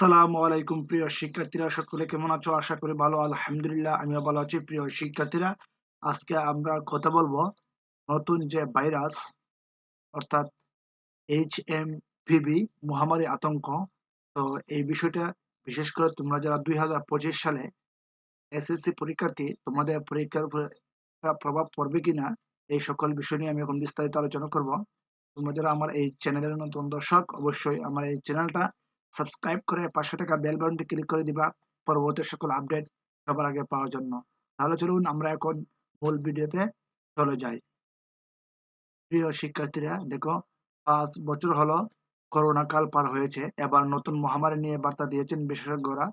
আসসালামু আলাইকুম প্রিয় শিক্ষার্থীরা, সকলে কেমন আছো? আশা করি ভালো, আলহামদুলিল্লাহ, আমিও ভালো আছি প্রিয় শিক্ষার্থীরা। আজকে আমরা কথা বলব নতুন যে ভাইরাস, অর্থাৎ এইচ এম ভিভি মহামারী আতঙ্ক। তো এই বিষয়টা বিশেষ করে তোমরা যারা দুই হাজার পঁচিশ সালে এসএসসি পরীক্ষার্থী, তোমাদের পরীক্ষার উপরে প্রভাব পড়বে কিনা, এই সকল বিষয় নিয়ে আমি এখন বিস্তারিত আলোচনা করব। তোমরা যারা আমার এই চ্যানেলের নতুন দর্শক, অবশ্যই আমার এই চ্যানেলটা সাবস্ক্রাইব করে পাশে থাকা বেল বাটনটি ক্লিক করে দিবা, পরবর্তী সকল আপডেট সবার আগে পাওয়ার জন্য। তাহলে চলুন আমরা এখন মূল ভিডিওতে চলে যাই। প্রিয় শিক্ষার্থীরা, দেখো, পাঁচ বছর হলো করোনা কাল পার হয়েছে। এবার নতুন মহামারী নিয়ে বার্তা দিয়েছেন বিশেষজ্ঞরা।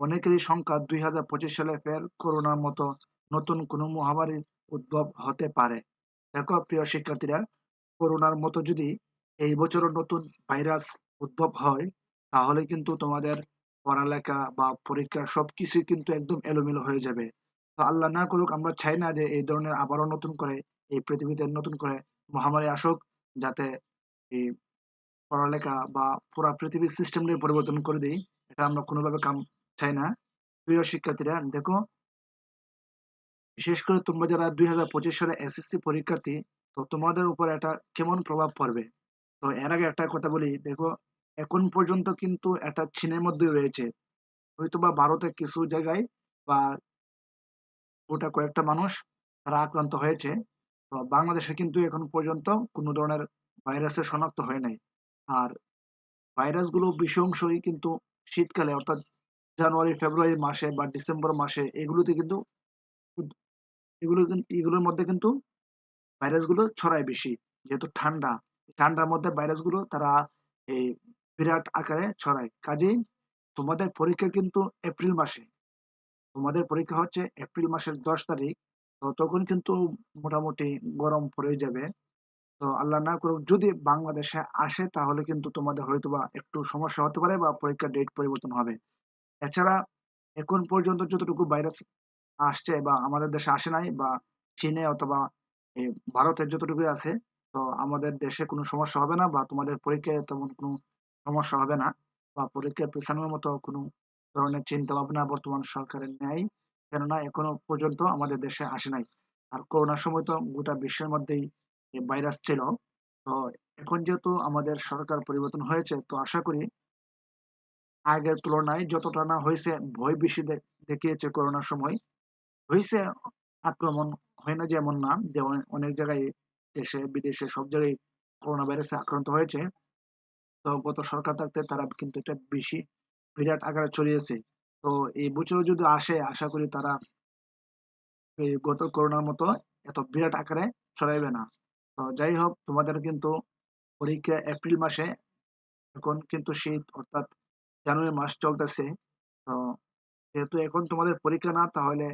অনেকেরই সংখ্যা দুই হাজার পঁচিশ সালে ফের করোনার মতো নতুন কোনো মহামারীর উদ্ভব হতে পারে। দেখো, প্রিয় শিক্ষার্থীরা করোনার মতো যদি এই বছরও নতুন ভাইরাস উদ্ভব হয় তাহলে কিন্তু তোমাদের পড়ালেখা বা পরীক্ষা সবকিছুই কিন্তু একদম এলোমেলো হয়ে যাবে। তো আল্লাহ না করুক আমরা চাই না যে এই ধরনের আবারও নতুন করে, এই পৃথিবীতে নতুন করে মহামারী আসুক, যাতে এই পড়ালেখা বা পুরা পৃথিবীর সিস্টেমটাই পরিবর্তন করে দিই। এটা আমরা কোনোভাবে কাম চাই না। প্রিয় শিক্ষার্থীরা, দেখো বিশেষ করে তোমরা যারা দুই হাজার পঁচিশ সালে এসএসসি পরীক্ষার্থী, তো তোমাদের উপর এটা কেমন প্রভাব পড়বে? তো এর আগে একটা কথা বলি, দেখো এখন পর্যন্ত কিন্তু এটা চীনের মধ্যে রয়েছে। হয়তো বা ভারতে কিছু জায়গায় বা গোটা কয়েকটা মানুষ তারা আক্রান্ত হয়েছে। তো বাংলাদেশে কিন্তু এখন পর্যন্ত কোনো ধরনের ভাইরাসের শনাক্ত হয় নাই। আর ভাইরাসগুলো বিশংসই কিন্তু শীতকালে, অর্থাৎ জানুয়ারি, ফেব্রুয়ারি মাসে বা ডিসেম্বর মাসে এগুলোতে কিন্তু এগুলো এগুলোর মধ্যে কিন্তু ভাইরাসগুলো ছড়ায় বেশি। যেহেতু ঠান্ডা, ঠান্ডার মধ্যে ভাইরাসগুলো তারা এই বিরাট আকারে ছড়ায়। কাজেই তোমাদের পরীক্ষা কিন্তু এপ্রিল মাসে। তোমাদের পরীক্ষা হচ্ছে এপ্রিল মাসের দশ তারিখ। তো তখন কিন্তু মোটামুটি গরম পড়ে যাবে। তো আল্লাহ না করুক, যদি বাংলাদেশে আসে, তাহলে কিন্তু তোমাদের হয়তো বা একটু সমস্যা হতে পারে বা পরীক্ষার ডেট পরিবর্তন হবে। এছাড়া এখন পর্যন্ত যতটুকু ভাইরাস আসছে বা আমাদের দেশে আসে নাই বা চীনে অথবা ভারতের যতটুকু আছে, তো আমাদের দেশে কোনো সমস্যা হবে না বা তোমাদের পরীক্ষায় তেমন কোনো সমস্যা হবে না বা পরীক্ষা পেছানোর মতো কোনো ধরনের চিন্তা ভাবনা বর্তমান সরকারের নেই। কেননা এখনও পর্যন্ত আমাদের দেশে আসে নাই। আর করোনার সময় তো গোটা বিশ্বের মধ্যেই ভাইরাস ছিল। তো এখন যেহেতু আমাদের সরকার পরিবর্তন হয়েছে, তো আশা করি আগের তুলনায় যতটা না হয়েছে ভয় বেশি দেখিয়েছে করোনার সময়। হয়েছে আক্রমণ, হয় না যেমন না যেমন অনেক জায়গায় দেশে, বিদেশে সব জায়গায় করোনা ভাইরাসে আক্রান্ত হয়েছে। তো গত সরকার থাকতে তারা কিন্তু এটা বেশি বিরাট আকারে ছড়িয়েছে। তো এই বছরও যদি আসে, আশা করি তারা এই গত করোনার মতো এত বিরাট আকারে ছড়াইবে না। তো যাই হোক, তোমাদের কিন্তু পরীক্ষা এপ্রিল মাসে, এখন কিন্তু শীত, অর্থাৎ জানুয়ারি মাস চলতেছে। তো যেহেতু এখন তোমাদের পরীক্ষা না, তাহলে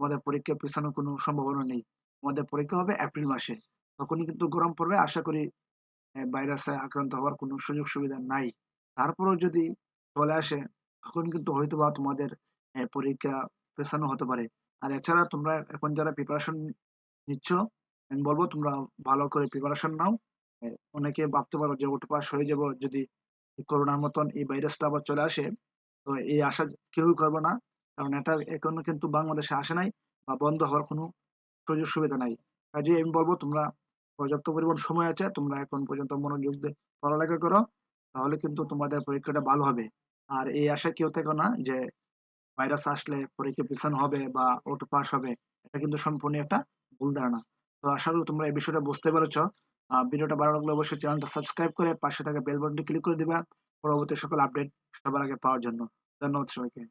তোমাদের পরীক্ষা পেছানোর কোনো সম্ভাবনা নেই। তোমাদের পরীক্ষা হবে এপ্রিল মাসে। তখনই কিন্তু গরম পড়বে, আশা করি ভাইরাসে আক্রান্ত হওয়ার কোনো সুযোগ সুবিধা নাই। তারপরেও যদি চলে আসে, তখন কিন্তু হয়তো বা তোমাদের পরীক্ষা পেছানো হতে পারে। আর এছাড়া তোমরা এখন যারা প্রিপারেশন নিচ্ছ, আমি বলব তোমরা ভালো করে প্রিপারেশন নাও। অনেকে ভাবতে পারো যে ওটা পাস হয়ে যাব যদি করোনার মতন এই ভাইরাসটা আবার চলে আসে। তো এই আশা কেউই করবে না, কারণ এটা এখনও কিন্তু বাংলাদেশে আসে নাই বা বন্ধ হওয়ার কোনো সুযোগ সুবিধা নাই। কাজে আমি বলব তোমরা পর্যাপ্ত পরিমাণ সময় আছে, তোমরা এখন পর্যন্ত মনোযোগ দিয়ে পড়ালেখা করো, তাহলে কিন্তু তোমাদের পরীক্ষাটা ভালো হবে। আর এই আশা কেউ থেকো না যে ভাইরাস আসলে পরীক্ষা পিছানো হবে বা ওটো পাস হবে, এটা কিন্তু সম্পূর্ণ একটা ভুল ধারণা। তো আশা করি তোমরা এই বিষয়টা বুঝতে পেরেছ। ভিডিওটা ভালো লাগলে অবশ্যই চ্যানেলটা সাবস্ক্রাইব করে পাশে থাকা বেল বাটনটি ক্লিক করে দিবা, পরবর্তী সকল আপডেট সবার আগে পাওয়ার জন্য। ধন্যবাদ সবাইকে।